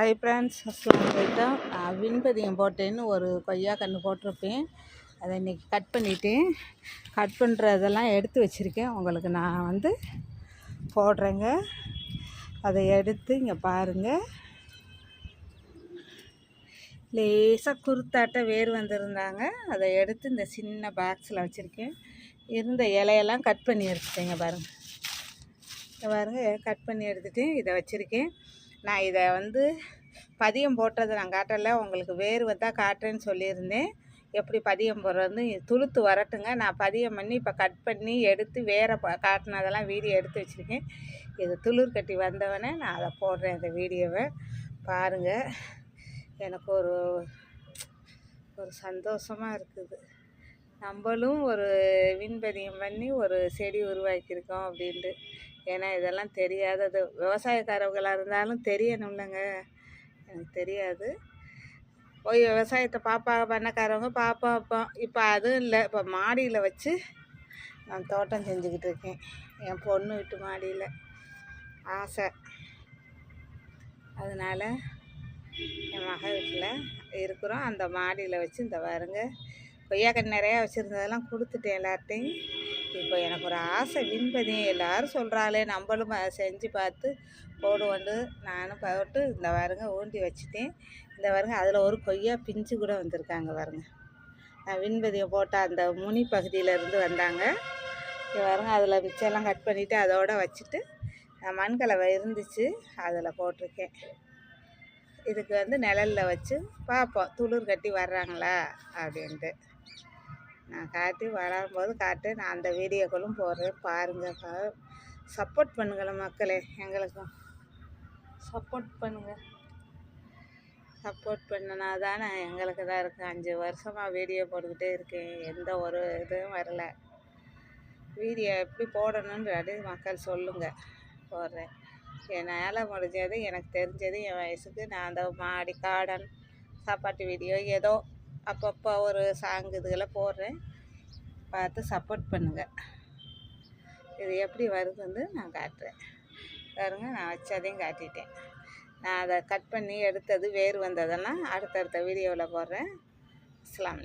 Hi friends அஸ்லாம் வலைக்கம் நான் விண்பதியம் போட்டேன்னு ஒரு கொய்யா கன்று போட்டிருப்பேன். அதை இன்றைக்கி கட் பண்ணிட்டேன். கட் பண்ணுறதெல்லாம் எடுத்து வச்சுருக்கேன். உங்களுக்கு நான் வந்து போடுறேங்க. அதை எடுத்து இங்கே பாருங்கள் லேசாக குருத்தாட்ட வேர் வந்திருந்தாங்க. அதை எடுத்து இந்த சின்ன பாக்ஸில் வச்சுருக்கேன். இருந்த இலையெல்லாம் கட் பண்ணி எடுத்துட்டேங்க பாருங்கள் இங்கே பாருங்கள் கட் பண்ணி எடுத்துகிட்டு இதை வச்சுருக்கேன். நான் இதை வந்து பதியம் போட்டதை நான் காட்டலை. உங்களுக்கு வேறு வந்தால் காட்டுறேன்னு சொல்லியிருந்தேன். எப்படி பதியம் போடுறது துளுத்து வரட்டுங்க. நான் பதியம் பண்ணி இப்போ கட் பண்ணி எடுத்து வேற காட்டினதெல்லாம் வீடியோ எடுத்து வச்சுருக்கேன். இது துளிர் கட்டி வந்தவொடனே நான் அதை போடுறேன் இந்த வீடியோவை. பாருங்கள் எனக்கு ஒரு ஒரு சந்தோஷமாக இருக்குது. நம்மளும் ஒரு விண்பதியம் பண்ணி ஒரு செடி உருவாக்கியிருக்கோம் அப்படின்ட்டு. ஏன்னா இதெல்லாம் தெரியாதது. விவசாயக்காரர்களாக இருந்தாலும் தெரியணும்லங்க. எனக்கு தெரியாது. போய் விவசாயத்தை பாப்பா பண்ணக்காரவங்க பாப்பா வைப்போம். இப்போ அதுவும் இல்லை. இப்போ மாடியில் வச்சு நான் தோட்டம் செஞ்சுக்கிட்டு இருக்கேன். என் பொண்ணு விட்டு மாடியில். ஆசை. அதனால் என் மக வீட்டில் இருக்கிறோம். அந்த மாடியில் வச்சு இந்த பாருங்க. கொய்யாக்கன் நிறையா வச்சுருந்ததெல்லாம் கொடுத்துட்டேன் எல்லார்ட்டையும். இப்போ எனக்கு ஒரு ஆசை விண்பதி எல்லோரும் சொல்கிறாளே நம்மளும் செஞ்சு பார்த்து போடுவோண்டு. நானும் போட்டு இந்த வாருங்க ஊண்டி வச்சுட்டேன். இந்த வருங்க அதில் ஒரு கொய்யா பிஞ்சு கூட வந்திருக்காங்க பாருங்க. நான் விண்பதியை போட்டால் அந்த முனி பகுதியிலேருந்து வந்தாங்க. இங்கே வருங்க அதில் மிச்சம்லாம் கட் பண்ணிவிட்டு அதோடு வச்சுட்டு மண்கலவை இருந்துச்சு அதில் போட்டிருக்கேன். இதுக்கு வந்து நிழலில் வச்சு பார்ப்போம் துளிர் கட்டி வர்றாங்களா? அப்படின்ட்டு. நான் காட்டி வரும்போது காட்டு நான் அந்த வீடியோக்களும் போடுறேன். பாருங்கள் சப்போர்ட் பண்ணுங்களேன் மக்களே எங்களுக்கும். சப்போர்ட் பண்ணுங்கள் சப்போர்ட் பண்ணினா தானே எங்களுக்கு தான் இருக்குது அஞ்சு வருஷமாக வீடியோ போட்டுக்கிட்டே இருக்கேன். எந்த ஒரு இதுவும் வரல. வீடியோ எப்படி போடணுன்றது மக்கள் சொல்லுங்கள் போடுறேன். என்னால் முடிஞ்சது எனக்கு தெரிஞ்சது என் வயசுக்கு நான் அந்த மாடி கார்டன் சாப்பாட்டு வீடியோ ஏதோ அப்பப்போ ஒரு சாங் இதுகளை போடுறேன். பார்த்து சப்போர்ட் பண்ணுங்கள் இது எப்படி வருதுன்னு நான் காட்டுறேன். பாருங்க நான் வச்சதையும் காட்டிட்டேன். நான் அதை கட் பண்ணி எடுத்தது வேர் வந்ததெல்லாம் அடுத்தடுத்த வீடியோவில் போடுறேன். அஸ்லாம்